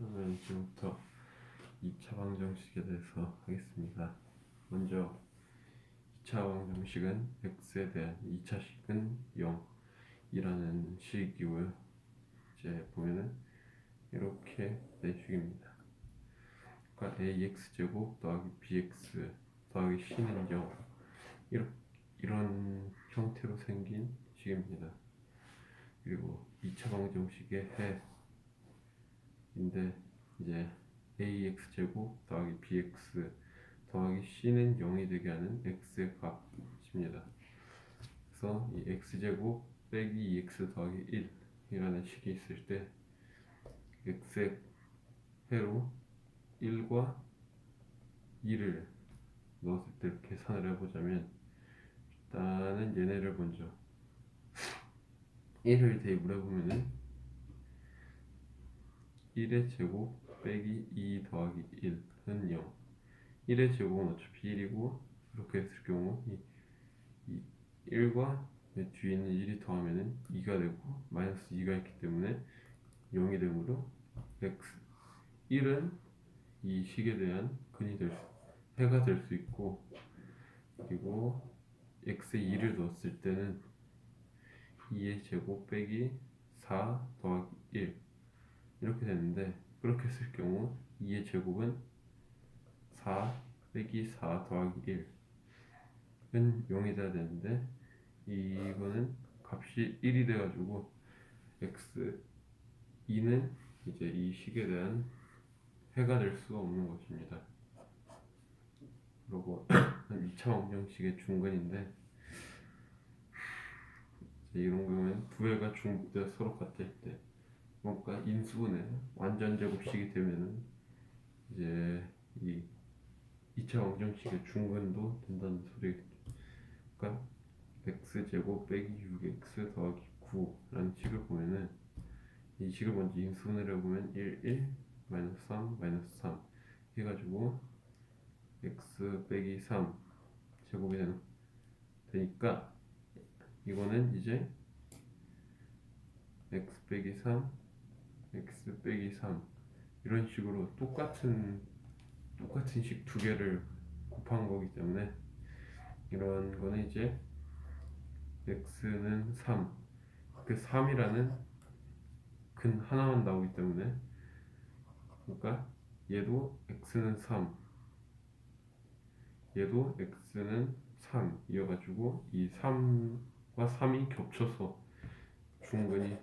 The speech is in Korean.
그러면 지금부터 2차 방정식에 대해서 하겠습니다. 먼저 2차 방정식은 x에 대한 2차식은 0이라는 식이고요. 이제 보면은 이렇게 된 식입니다. 그러니까 ax 제곱 더하기 bx 더하기 c는 0 이렇게 이런 형태로 생긴 식입니다. 그리고 2차 방정식의 해 인데 이제 ax 제곱 더하기 bx 더하기 c는 0이 되게 하는 x의 값입니다. 그래서 이 x 제곱 빼기 2x 더하기 1이라는 식이 있을 때 x의 회로 1과 2를 넣었을 때 계산을 해보자면 일단은 얘네를 먼저 1을 대입을 해보면은 1의 제곱 빼기 2 더하기 1은 0 1의 제곱은 어차피 1이고 이렇게 했을 경우 이, 이 1과 뒤에 있는 1이 더하면은 2가 되고 마이너스 2가 있기 때문에 0이 되므로 x. 1은 이 식에 대한 근이 될 수, 해가 될 수 있고 그리고 x에 2를 넣었을 때는 2의 제곱 빼기 4 더하기 1 이렇게 되는데 그렇게 했을 경우 2의 제곱은 4 빼기 4 더하기 1은 0이 돼야 되는데 이거는 값이 1이 돼가지고 x 2는 이제 이 식에 대한 해가 될 수가 없는 것입니다. 그리고 2차 방정식의 중근인데 이런 경우에는 두 해가 중복돼 서로 같을 때 뭔가 인수분해 완전 제곱식이 되면은 이제 이 2차 방정식의 중근도 된다는 소리겠죠. 그러니까 x 제곱 빼기 6x 더하기 9라는 식을 보면은 이 식을 먼저 인수분해를 해보면 1, 1, 마이너스 3, 마이너스 3 해가지고 x 빼기 3 제곱이 되는 되니까 이거는 이제 x 빼기 3 x 빼기 3 이런 식으로 똑같은 똑같은 식 두 개를 곱한 거기 때문에 이런 거는 이제 x는 3 그 3이라는 근 하나만 나오기 때문에 그러니까 얘도 x는 3 얘도 x는 3 이어가지고 이 3과 3이 겹쳐서 중근이